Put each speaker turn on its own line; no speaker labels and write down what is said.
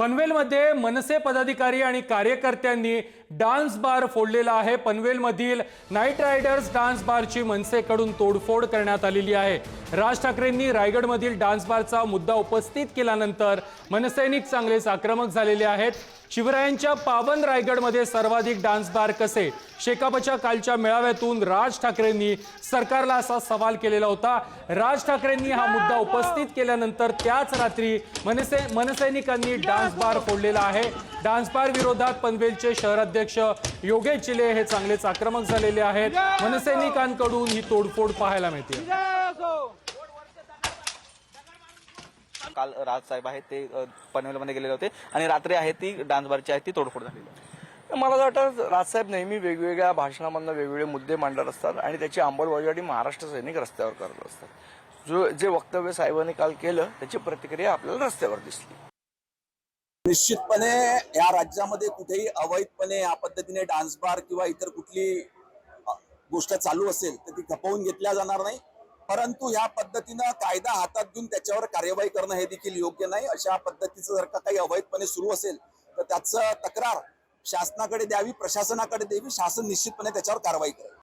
पनवेलमध्ये मनसे पदाधिकारी आणि कार्यकर्त्यांनी डान्स बार फोडलेला आहे. पनवेलमधील नाईट रायडर्स डान्स बारची मनसेकडून तोडफोड करण्यात आलेली आहे. राज ठाकरेंनी रायगडमधील डान्स बारचा मुद्दा उपस्थित केल्यानंतर मनसैनिक चांगलेच आक्रमक झालेले आहेत. शिवरायांच्या पावन रायगडमध्ये सर्वाधिक डान्स बार कसे? शेकापच्या कालच्या मेळाव्यातून राज ठाकरेंनी सरकारला असा सवाल केलेला होता. राज ठाकरेंनी हा मुद्दा उपस्थित केल्यानंतर त्याच रात्री मनसे मनसैनिकांनी डान्स बार फोडलेला आहे. डान्स बार विरोधात पनवेलचे शहराध्यक्ष योगेश चिले हे चांगलेच आक्रमक झालेले आहेत. मनसैनिकांकडून ही तोडफोड पाहायला मिळते.
काल राजसाहेब आहेत ते पनवेलमध्ये गेलेले होते. आणि रात्री आहे ती डान्स बारची आहे ती तोडफोड झालेली आहे.
मला असं वाटतं राजसाहेब नेहमी वेगवेगळ्या भाषणामधनं वेगवेगळे मुद्दे मांडत असतात आणि त्याची अंमलबजावणी महाराष्ट्र सैनिक रस्त्यावर करत असतात. जो जे वक्तव्य साहेबांनी काल केलं त्याची प्रतिक्रिया आपल्याला रस्त्यावर दिसली.
निश्चितपणे या राज्यामध्ये कुठेही अवैधपणे या पद्धतीने डान्स बार किंवा इतर कुठली गोष्ट चालू असेल तर ती खपवून घेतल्या जाणार नाही. परंतु ह्या पद्धतीनं कायदा हातात घेऊन त्याच्यावर कार्यवाही करणं हे देखील योग्य नाही. अशा पद्धतीचं जर का काही अवैधपणे सुरू असेल तर त्याचं तक्रार शासनाकडे द्यावी प्रशासनाकडे द्यावी. शासन निश्चितपणे त्याच्यावर कारवाई करेल.